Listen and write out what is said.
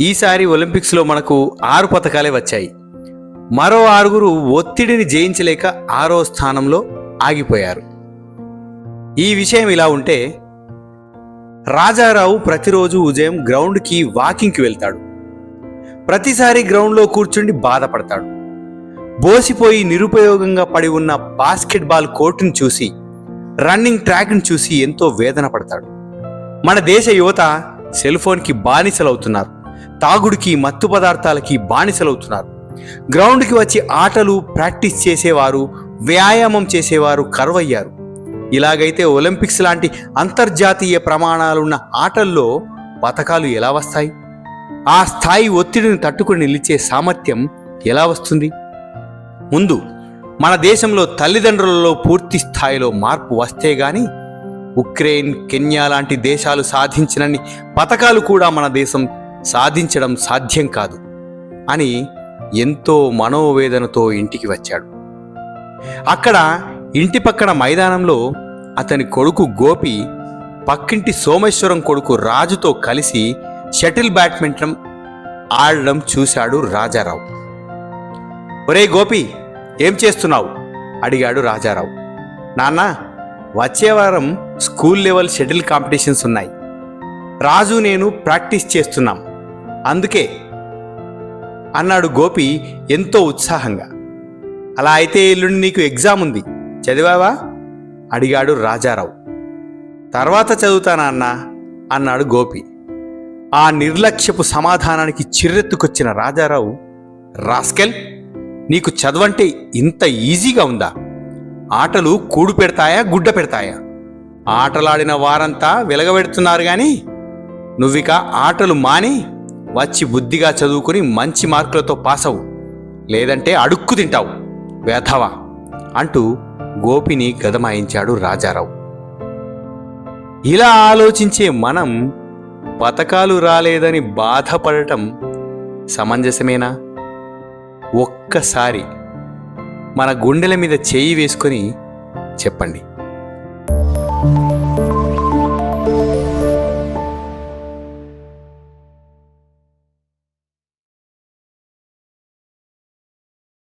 ఈసారి ఒలింపిక్స్లో మనకు ఆరు పథకాలే వచ్చాయి. మరో ఆరుగురు ఒత్తిడిని జయించలేక ఆరో స్థానంలో ఆగిపోయారు. ఈ విషయం ఇలా ఉంటే రాజారావు ప్రతిరోజు ఉదయం గ్రౌండ్కి వాకింగ్కి వెళ్తాడు. ప్రతిసారి గ్రౌండ్లో కూర్చుండి బాధపడతాడు. బోసిపోయి నిరుపయోగంగా పడి ఉన్న బాస్కెట్బాల్ కోర్టును చూసి రన్నింగ్ ట్రాక్ను చూసి ఎంతో వేదన పడతాడు. మన దేశ యువత సెల్ ఫోన్కి బానిసలవుతున్నారు. తాగుడికి మత్తు పదార్థాలకి బానిసలవుతున్నారు. గ్రౌండ్కి వచ్చి ఆటలు ప్రాక్టీస్ చేసేవారు వ్యాయామం చేసేవారు కరువయ్యారు. ఇలాగైతే ఒలింపిక్స్ లాంటి అంతర్జాతీయ ప్రమాణాలున్న ఆటల్లో పథకాలు ఎలా వస్తాయి? ఆ స్థాయి ఒత్తిడిని తట్టుకుని నిలిచే సామర్థ్యం ఎలా వస్తుంది? ముందు మన దేశంలో తల్లిదండ్రులలో పూర్తి స్థాయిలో మార్పు వస్తే గాని ఉక్రెయిన్ కెన్యా లాంటి దేశాలు సాధించినన్ని పథకాలు కూడా మన దేశం సాధించడం సాధ్యం కాదు అని ఎంతో మనోవేదనతో ఇంటికి వచ్చాడు. అక్కడ ఇంటి పక్కన మైదానంలో అతని కొడుకు గోపి పక్కింటి సోమేశ్వరం కొడుకు రాజుతో కలిసి షటిల్ బ్యాడ్మింటన్ ఆడడం చూశాడు రాజారావు. ఒరే గోపి ఏం చేస్తున్నావు? అడిగాడు రాజారావు. నాన్న వచ్చే వారం స్కూల్ లెవెల్ షటిల్ కాంపిటీషన్స్ ఉన్నాయి. రాజు నేను ప్రాక్టీస్ చేస్తున్నాం. అందుకే అన్నాడు గోపి ఎంతో ఉత్సాహంగా. అలా అయితే ఎల్లుండి నీకు ఎగ్జామ్ ఉంది. చదివావా? అడిగాడు రాజారావు. తర్వాత చదువుతానా అన్నా? అన్నాడు గోపి. ఆ నిర్లక్ష్యపు సమాధానానికి చిర్రెత్తుకొచ్చిన రాజారావు రాస్కెల్ నీకు చదవంటే ఇంత ఈజీగా ఉందా? ఆటలు కూడు పెడతాయా గుడ్డ పెడతాయా? ఆటలాడిన వారంతా వెలగబెడుతున్నారు గాని నువ్విక ఆటలు మాని వచ్చి బుద్ధిగా చదువుకుని మంచి మార్కులతో పాస్ అవు లేదంటే అడుక్కు తింటావు. వేధవా అంటూ గోపిని గదమాయించాడు రాజారావు. ఇలా ఆలోచించే మనం పథకాలు రాలేదని బాధపడటం సమంజసమేనా? ఒక్కసారి మన గుండెల మీద చేయి వేసుకొని చెప్పండి.